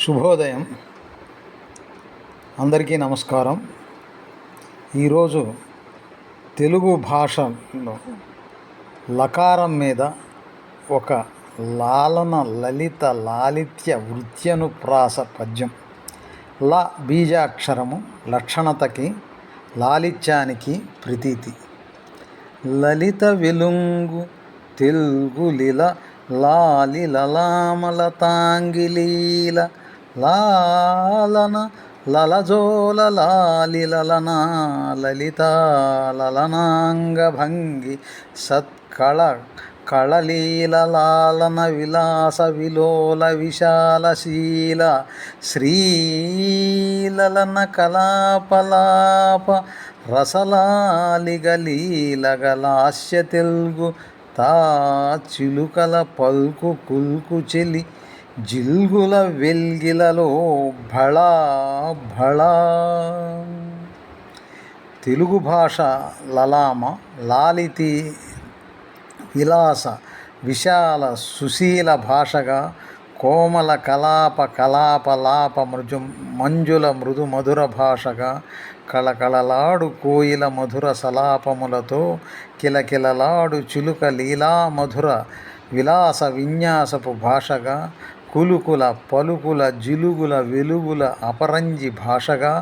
శుభోదయం. అందరికీ నమస్కారం. ఈరోజు తెలుగు భాషలో లకారం మీద ఒక లాలన లలిత లాలిత్య వృత్యనుప్రాస పద్యం. ల బీజాక్షరము లక్షణతకి లాలిత్యానికి ప్రతీతి. లలిత వెలుంగు తెలుగులిల లాలి లలామలతాంగిలీల లాలన లలజోల లాలి లలనా లలిత లలనాంగభంగి సత్కళ కళలీల లాలన విలాస విలోల విశాలశీల శ్రీలలన కలాపలాప రసలాలిగలీలగలాస్య తెలుగు తా చిలుకల పల్కు కుల్కు చెలి జిల్గుల వెల్గిలలో భళా భళా. తెలుగు భాష లలామ లాలితి విలాస విశాల సుశీల భాషగా కోమల కలాప కలాప లాప మృజు మంజుల మృదు మధుర భాషగా కళకళలాడు కోయిల మధుర సలాపములతో కిలకిలలాడు చిలుక లీలా మధుర విలాస విన్యాసపు భాషగా కులుకుల పలుకుల జిలుగుల వెలుగుల అపరంజి భాషగా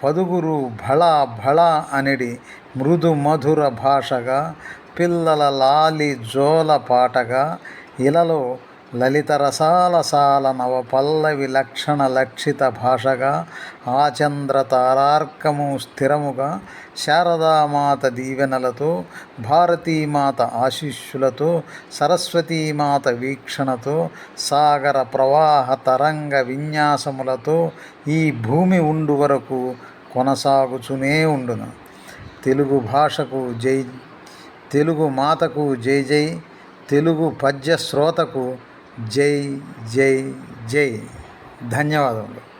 పదుగురు భళ భళ అనడి మృదు మధుర భాషగా పిల్లల లాలి జోల పాటగా ఇలలో లలిత రసాల సాల నవ పల్లవి లక్షణ లక్షిత భాషగా ఆచంద్ర తారార్కము స్థిరముగా శారదామాత దీవెనలతో భారతీమాత ఆశీస్సులతో సరస్వతీమాత వీక్షణతో సాగర ప్రవాహ తరంగ విన్యాసములతో ఈ భూమి ఉండు వరకు కొనసాగుచునే ఉండును. తెలుగు భాషకు జై తెలుగు మాతకు జై జై తెలుగు పద్య శ్రోతకు జై జై జై. ధన్యవాదములు.